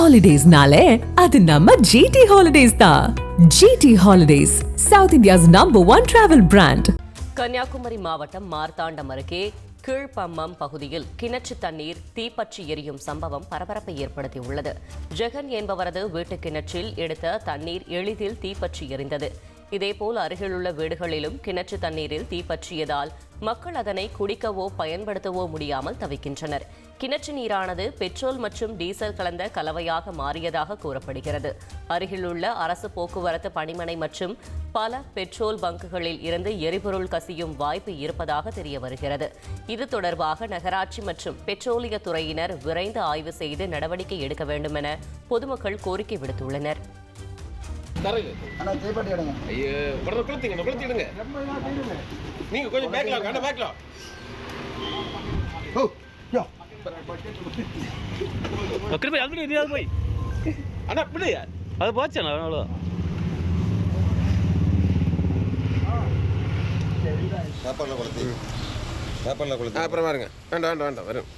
ஹாலிடேஸ்னாலே அது நம்ம ஜிடி ஹாலிடேஸ் தான் GT holidays south India's number one travel brand Kanniyakumari மாவட்டம் மார்த்தாண்டம் அருகே கீழ்ப்பம்மம் பகுதியில் கிணற்று தண்ணீர் தீப்பற்றி எரியும் சம்பவம் பரபரப்பை ஏற்படுத்தியுள்ளது. ஜெகன் என்பவரது வீட்டு கிணற்றில் எடுத்த தண்ணீர் எளிதில் தீப்பற்றி எரிந்தது. இதேபோல் அருகிலுள்ள வீடுகளிலும் கிணற்று தண்ணீரில் தீப்பற்றியதால் மக்கள் அதனை குடிக்கவோ பயன்படுத்தவோ முடியாமல் தவிக்கின்றனர். கிணற்று நீரானது பெட்ரோல் மற்றும் டீசல் கலந்த கலவையாக மாறியதாக கூறப்படுகிறது. அருகிலுள்ள அரசு போக்குவரத்து பணிமனை மற்றும் பல பெட்ரோல் பங்குகளில் இருந்து எரிபொருள் கசியும் வாய்ப்பு இருப்பதாக தெரிய வருகிறது. இது தொடர்பாக நகராட்சி மற்றும் பெட்ரோலிய துறையினர் விரைந்து ஆய்வு செய்து நடவடிக்கை எடுக்க வேண்டும் என பொதுமக்கள் கோரிக்கை விடுத்துள்ளனர். தரங்க. அண்ணா தீப்பெட்டி எடுங்க. ஐயோ பிரதர் கொளுத்திங்க கொளுத்திடுங்க நீங்க கொஞ்சம் பேக்ல வாங்க அண்ணா பேக்ல ஓ யோ. ஒக்கடி போய் அது தெரியாது போய். அண்ணா பிள்ளை அது போச்சேண்ணா அவ்வளோ பேப்பரில் கொளுத்தி. பேப்பரில் கொளுத்தி. அப்புறம் பாருங்க வேண்டாம் வேண்டாம் வேண்டாம் வரும்.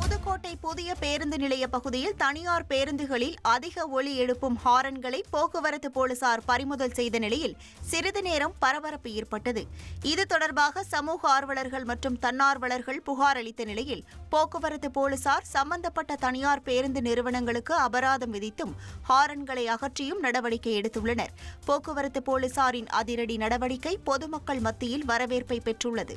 புதுக்கோட்டை புதிய பேருந்து நிலைய பகுதியில் தனியார் பேருந்துகளில் அதிக ஒலி எழுப்பும் ஹாரன்களை போக்குவரத்து போலீசார் பறிமுதல் செய்த நிலையில் சிறிது நேரம் பரபரப்பு ஏற்பட்டது. இது தொடர்பாக சமூக ஆர்வலர்கள் மற்றும் தன்னார்வலர்கள் புகார் அளித்த நிலையில் போக்குவரத்து போலீசார் சம்பந்தப்பட்ட தனியார் பேருந்து நிறுவனங்களுக்கு அபராதம் விதித்தும் ஹாரன்களை அகற்றியும் நடவடிக்கை எடுத்துள்ளனர். போக்குவரத்து போலீசாரின் அதிரடி நடவடிக்கை பொதுமக்கள் மத்தியில் வரவேற்பை பெற்றுள்ளது.